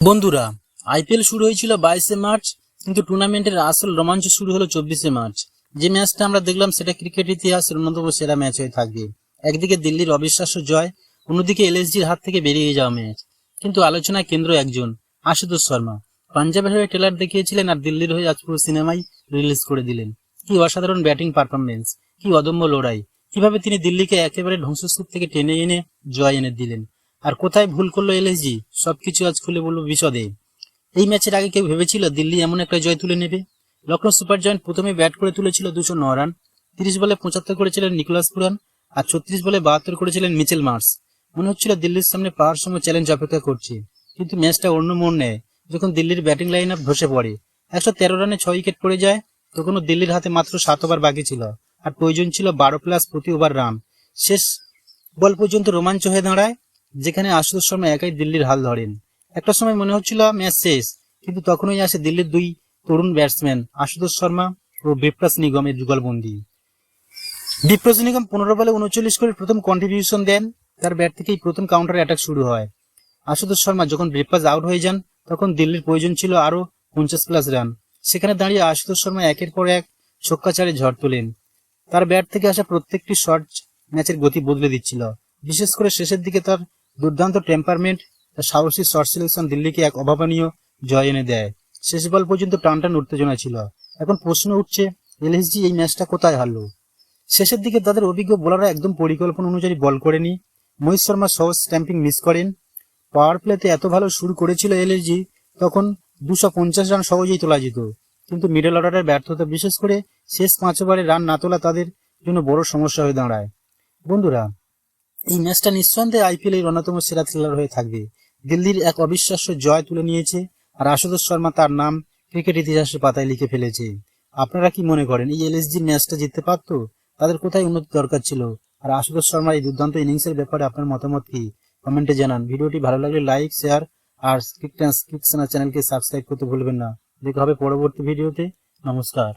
বন্ধুরা, আইপিএল শুরু হয়েছিল বাইশে মার্চ, কিন্তু টুর্নামেন্টের আসল রোমাঞ্চ শুরু হলো চব্বিশে মার্চ। যে ম্যাচটা আমরা দেখলাম সেটা ক্রিকেট ইতিহাসের অন্যতম সেরা ম্যাচ হয়ে থাকবে। একদিকে দিল্লির অবিশ্বাস্য জয়, অন্যদিকে এলএসজির হাত থেকে বেরিয়ে যাওয়া ম্যাচ। কিন্তু আলোচনায় কেন্দ্র একজন, আশুতোষ শর্মা। পাঞ্জাবের হয়ে ট্রেলার দেখিয়েছিলেন আর দিল্লির হয়ে আজ পুরো সিনেমাই রিলিজ করে দিলেন। কি অসাধারণ ব্যাটিং পারফরমেন্স কি অদম্য লড়াই। কীভাবে তিনি দিল্লিকে একেবারে ধ্বংসস্তূপ থেকে টেনে এনে জয় এনে দিলেন। আর কোথায় ভুল করল এলএসজি সবকিছু আজ খুলে বলব বিশদে। এই ম্যাচের আগে কেউ ভেবেছিল দিল্লি এমন একটা জয় তুলে নেবে? লখনৌ সুপার জয়েন্ট প্রথমে ব্যাট করে তুলেছিল দুশো ন রান, তিরিশ বলে পঁচাত্তর করেছিলেন নিকোলাস পুরান আর ছত্রিশ বলে বাহাত্তর করেছিলেন মিচেল মার্স। মনে হচ্ছিল দিল্লির সামনে পাওয়ার সময় চ্যালেঞ্জ অপেক্ষা করছে, কিন্তু ম্যাচটা অন্য মোড় নেয়। যখন দিল্লির ব্যাটিং লাইন আপ ধসে পড়ে, একশো তেরো রানে ছয় উইকেট পড়ে যায়, তখনও দিল্লির হাতে মাত্র সাত ওভার বাকি ছিল আর প্রয়োজন ছিল বারো প্লাস প্রতি ওভার রান। শেষ বল পর্যন্ত রোমাঞ্চ হয়ে দাঁড়ায় যেখানে আশুতোষ শর্মা একাই দিল্লির হাল ধরেন। একটা সময় মনে হচ্ছিল, ম্যাচ শেষ, কিন্তু তখনই আসে দিল্লির দুই তরুণ ব্যাটসম্যান, আশুতোষ শর্মা ও বিপ্রাস নিগমের যুগলবন্দি। বিপ্রাস নিগম পনেরো বলে উনচল্লিশ করে প্রথম কন্ট্রিবিউশন দেন, তার ব্যাট থেকেই প্রথম কাউন্টার অ্যাটাক শুরু হয়। আশুতোষ শর্মা যখন ব্রেকফাস্ট আউট হয়ে যান, তখন দিল্লির প্রয়োজন ছিল আরও পঞ্চাশ প্লাস রান সেখানে দাঁড়িয়ে আশুতোষ শর্মা একের পর এক ছক্কাচারে ঝড় তোলেন। তার ব্যাট থেকে আসা প্রত্যেকটি শট ম্যাচের গতি বদলে দিচ্ছিল। বিশেষ করে শেষের দিকে তার দুর্দান্ত টেম্পারমেন্ট সাহসী শর্ট সিলেকশন দিল্লিকে এক অভাবনীয় জয় এনে দেয়। শেষ বল পর্যন্ত টানটান উত্তেজনা ছিল। এখন প্রশ্ন উঠছে, এলএসজি এই ম্যাচটা কোথায় হারলো? শেষের দিকে তাদের অভিজ্ঞ বোলাররা একদম পরিকল্পনা অনুযায়ী বল করেনি। মহিত শর্মা সহজ স্ট্যাম্পিং মিস করেন। পাওয়ার প্লেতে এত ভালো শুরু করেছিল এলএসজি, তখন দুশো পঞ্চাশ রান সহজেই তোলা যেত। কিন্তু মিডল অর্ডারের ব্যর্থতা বিশেষ করে শেষ পাঁচ ওভারে রান না তোলা তাদের জন্য বড় সমস্যা হয়ে দাঁড়ায়। বন্ধুরা এই ম্যাচটা নিঃসন্দেহে আইপিএল এর অন্যতম সেরা থ্রিলার হয়ে থাকবে। দিল্লির এক অবিশ্বাস্য জয় তুলে নিয়েছে, আর আশুতোষ শর্মা তার নাম ক্রিকেট ইতিহাসের পাতায় লিখে ফেলেছে। আপনারা কি মনে করেন, এই এলএসজি ম্যাচটা জিততে পারতো? তাদের কোথায় উন্নতি দরকার ছিল? আর আশুতোষ শর্মার এই দুর্দান্ত ইনিংসের ব্যাপারে আপনার মতামত কি? কমেন্টে জানান। ভিডিওটি ভালো লাগলে লাইক, শেয়ার আর ক্রিকেট চ্যানেলকে সাবস্ক্রাইব করতে ভুলবেন না। দেখা হবে পরবর্তী ভিডিওতে। নমস্কার।